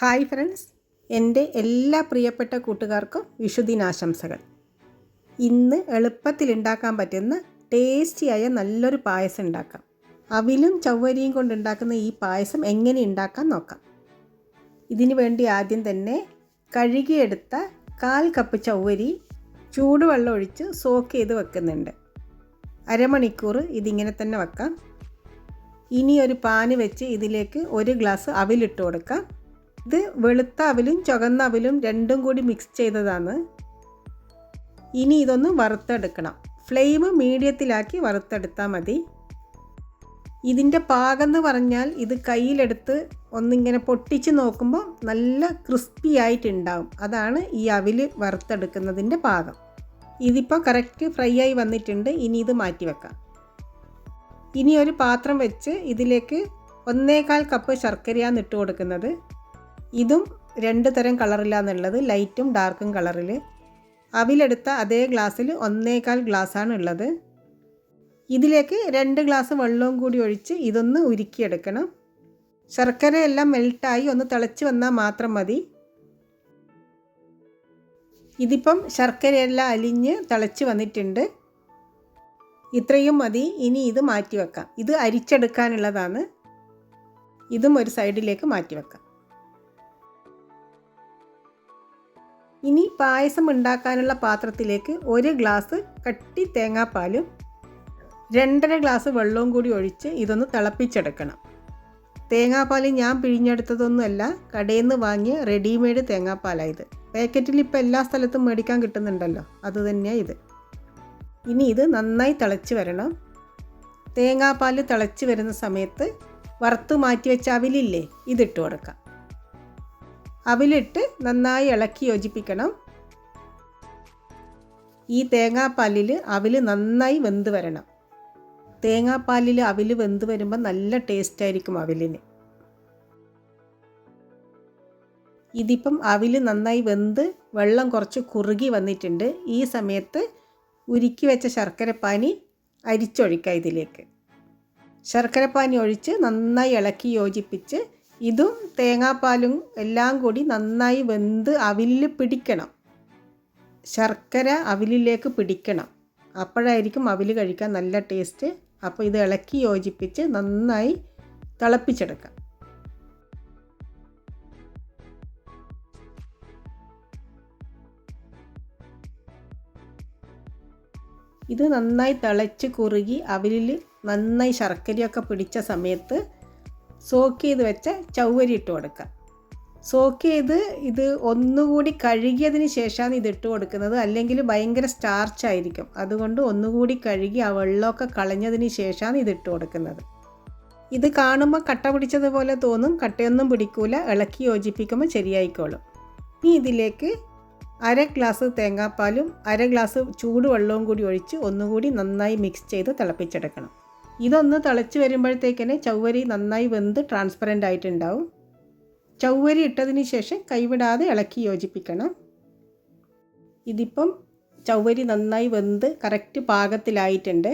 Hi friends. എന്റെ എല്ലാ പ്രിയപ്പെട്ട കൂട്ടുകാർക്കും വിഷുദിനാശംസകൾ. ഇന്ന് എളുപ്പത്തിൽ ഉണ്ടാക്കാൻ പറ്റുന്ന ടേസ്റ്റിയായ നല്ലൊരു പായസം ഉണ്ടാക്കാം. അവിലും ചവ്വരിയും കൊണ്ടുണ്ടാക്കുന്ന ഈ പായസം എങ്ങനെ ഉണ്ടാക്കാൻ നോക്കാം. ഇതിനു വേണ്ടി ആദ്യം തന്നെ കഴുകിയെടുത്ത കാൽ കപ്പ് ചവ്വരി ചൂടുവെള്ളം ഒഴിച്ച് സോക്ക് ചെയ്ത് വെക്കുന്നുണ്ട്. അരമണിക്കൂർ ഇതിങ്ങനെ തന്നെ വെക്കാം. ഇനി ഒരു പാന് വെച്ച് ഇതിലേക്ക് ഒരു ഗ്ലാസ് അവിലിട്ട് കൊടുക്കാം. ഇത് വെളുത്ത അവിലും ചുവന്ന അവിലും രണ്ടും കൂടി മിക്സ് ചെയ്തതാണ്. ഇനി ഇതൊന്ന് വറുത്തെടുക്കണം. ഫ്ലെയിം മീഡിയത്തിലാക്കി വറുത്തെടുത്താൽ മതി. ഇതിന്റെ പാകം എന്ന് പറഞ്ഞാൽ ഇത് കയ്യിലെടുത്ത് ഒന്നിങ്ങനെ പൊട്ടിച്ച് നോക്കുമ്പോൾ നല്ല ക്രിസ്പി ആയിട്ടുണ്ടാവും. അതാണ് ഈ അവിൽ വറുത്തെടുക്കുന്നതിന്റെ പാകം. ഇതിപ്പോൾ കറക്റ്റ് ഫ്രൈ ആയി വന്നിട്ടുണ്ട്. ഇനി ഇത് മാറ്റി വെക്കാം. ഇനി ഒരു പാത്രം വെച്ച് ഇതിലേക്ക് ഒന്നേകാൽ കപ്പ് ശർക്കരയാണ് ഇട്ട് കൊടുക്കുന്നത്. ഇതും രണ്ട് തരം കളറിലാന്നുള്ളത് ലൈറ്റും ഡാർക്കും കളറിൽ അവിലെടുത്ത അതേ ഗ്ലാസ്സിൽ ഒന്നേകാൽ ഗ്ലാസ്സാണ് ഉള്ളത് ഇതിലേക്ക് രണ്ട് ഗ്ലാസ് വെള്ളവും കൂടി ഒഴിച്ച് ഇതൊന്ന് ഉരുക്കിയെടുക്കണം. ശർക്കരയെല്ലാം മെൽട്ടായി ഒന്ന് തിളച്ച് വന്നാൽ മാത്രം മതി. ഇതിപ്പം ശർക്കരയെല്ലാം അലിഞ്ഞ് തിളച്ച് വന്നിട്ടുണ്ട്. ഇത്രയും മതി. ഇനി ഇത് മാറ്റി വെക്കാം ഇത് അരിച്ചെടുക്കാനുള്ളതാണ്. ഇതും ഒരു സൈഡിലേക്ക് മാറ്റി വെക്കാം ഇനി പായസം ഉണ്ടാക്കാനുള്ള പാത്രത്തിലേക്ക് ഒരു ഗ്ലാസ് കട്ടി തേങ്ങാപ്പാലും രണ്ടര ഗ്ലാസ് വെള്ളവും കൂടി ഒഴിച്ച് ഇതൊന്ന് തിളപ്പിച്ചെടുക്കണം. തേങ്ങാപ്പാൽ ഞാൻ പിഴിഞ്ഞെടുത്തതൊന്നുമല്ല കടയിൽ നിന്ന് വാങ്ങിയ റെഡിമെയ്ഡ് തേങ്ങാപ്പാലായത് പാക്കറ്റിൽ ഇപ്പോൾ എല്ലാ സ്ഥലത്തും മേടിക്കാൻ കിട്ടുന്നുണ്ടല്ലോ അത് തന്നെയാണ് ഇത്. ഇനി ഇത് നന്നായി തിളച്ച് വരണം. തേങ്ങാപ്പാൽ തിളച്ച് വരുന്ന സമയത്ത് വറുത്ത് മാറ്റി വെച്ച അവിലില്ലേ ഇതിട്ട് കൊടുക്കാം. അവിലിട്ട് നന്നായി ഇളക്കി യോജിപ്പിക്കണം. ഈ തേങ്ങാപ്പാലിൽ അവിൽ നന്നായി വെന്ത് വരണം. തേങ്ങാപ്പാലിൽ അവിൽ വെന്ത് വരുമ്പോൾ നല്ല ടേസ്റ്റ് ആയിരിക്കും അവിലിന്. ഇതിപ്പം അവിൽ നന്നായി വെന്ത് വെള്ളം കുറച്ച് കുറുകി വന്നിട്ടുണ്ട്. ഈ സമയത്ത് ഉരുക്കി വെച്ച ശർക്കരപ്പാനി അരിച്ചൊഴിക്കുക ഇതിലേക്ക്. ശർക്കരപ്പാനി ഒഴിച്ച് നന്നായി ഇളക്കി യോജിപ്പിച്ച് ഇതും തേങ്ങാപ്പാലും എല്ലാം കൂടി നന്നായി വെന്ത് അവിലിൽ പിടിക്കണം. ശർക്കര അവിലിലേക്ക് പിടിക്കണം. അപ്പോഴായിരിക്കും അവിൽ കഴിക്കാൻ നല്ല ടേസ്റ്റ് അപ്പോൾ ഇത് ഇളക്കി യോജിപ്പിച്ച് നന്നായി തിളപ്പിച്ചെടുക്കാം. ഇത് നന്നായി തിളച്ച് കുറുകി അവിലിൽ നന്നായി ശർക്കരയൊക്കെ പിടിച്ച സമയത്ത് സോക്ക് ചെയ്ത് വെച്ച ചവ്വരി ഇട്ട് കൊടുക്കുക. സോക്ക് ചെയ്ത് ഇത് ഒന്നുകൂടി കഴുകിയതിന് ശേഷമാണ് ഇത് ഇട്ട് കൊടുക്കുന്നത്. അല്ലെങ്കിൽ ഭയങ്കര സ്റ്റാർച്ച് ആയിരിക്കും. അതുകൊണ്ട് ഒന്നുകൂടി കഴുകി ആ വെള്ളമൊക്കെ കളഞ്ഞതിന് ശേഷമാണ് ഇത് ഇട്ട് കൊടുക്കുന്നത്. ഇത് കാണുമ്പോൾ കട്ട പിടിച്ചതുപോലെ തോന്നും. കട്ടയൊന്നും പിടിക്കൂല. ഇളക്കി യോജിപ്പിക്കുമ്പോൾ ശരിയായിക്കോളും. ഇനി ഇതിലേക്ക് അര ഗ്ലാസ് തേങ്ങാപ്പാലും അര ഗ്ലാസ് ചൂടുവെള്ളവും കൂടി ഒഴിച്ച് ഒന്നുകൂടി നന്നായി മിക്സ് ചെയ്ത് തിളപ്പിച്ചെടുക്കണം. ഇതൊന്ന് തിളച്ച് വരുമ്പോഴത്തേക്കിനെ ചവ്വരി നന്നായി വെന്ത് ട്രാൻസ്പെറന്റ് ആയിട്ടുണ്ടാവും. ചവ്വരി ഇട്ടതിന് ശേഷം കൈവിടാതെ ഇളക്കി യോജിപ്പിക്കണം. ഇതിപ്പം ചവ്വരി നന്നായി വെന്ത് കറക്റ്റ് പാകത്തിലായിട്ടുണ്ട്.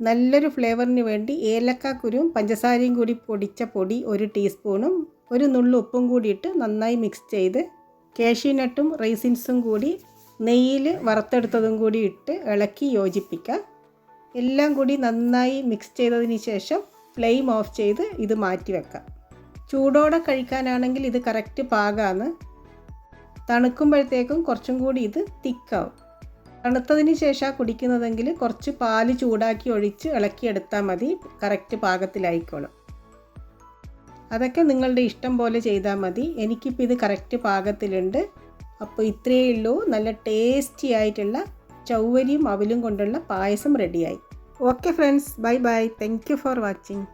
നല്ലൊരു ഫ്ലേവറിന് വേണ്ടി ഏലക്കാക്കുരും പഞ്ചസാരയും കൂടി പൊടിച്ച പൊടി ഒരു ടീസ്പൂണും ഒരു നുള്ളു ഉപ്പും കൂടി ഇട്ട് നന്നായി മിക്സ് ചെയ്ത് കാഷ്യൂനട്ടും റൈസിൻസും കൂടി നെയ്യിൽ വറുത്തെടുത്തതും കൂടി ഇട്ട് ഇളക്കി യോജിപ്പിക്കുക എല്ലാം കൂടി നന്നായി മിക്സ് ചെയ്തതിന് ശേഷം ഫ്ലെയിം ഓഫ് ചെയ്ത് ഇത് മാറ്റി വെക്കാം. ചൂടോടെ കഴിക്കാനാണെങ്കിൽ ഇത് കറക്റ്റ് പാകമാണ് തണുക്കുമ്പോഴത്തേക്കും കുറച്ചും കൂടി ഇത് തിക്കാവും. തണുത്തതിന് ശേഷം കുടിക്കുന്നതെങ്കിൽ കുറച്ച് പാൽ ചൂടാക്കി ഒഴിച്ച് ഇളക്കിയെടുത്താൽ മതി. കറക്റ്റ് പാകത്തിലായിക്കോളും. അതൊക്കെ നിങ്ങളുടെ ഇഷ്ടം പോലെ ചെയ്താൽ മതി. എനിക്കിപ്പോൾ ഇത് കറക്റ്റ് പാകത്തിലുണ്ട്. അപ്പോൾ ഇത്രയേ ഉള്ളൂ. നല്ല ടേസ്റ്റി ആയിട്ടുള്ള ചൗവരിയും അവലും കൊണ്ടുള്ള പായസം റെഡിയായി okay friends bye bye thank you for watching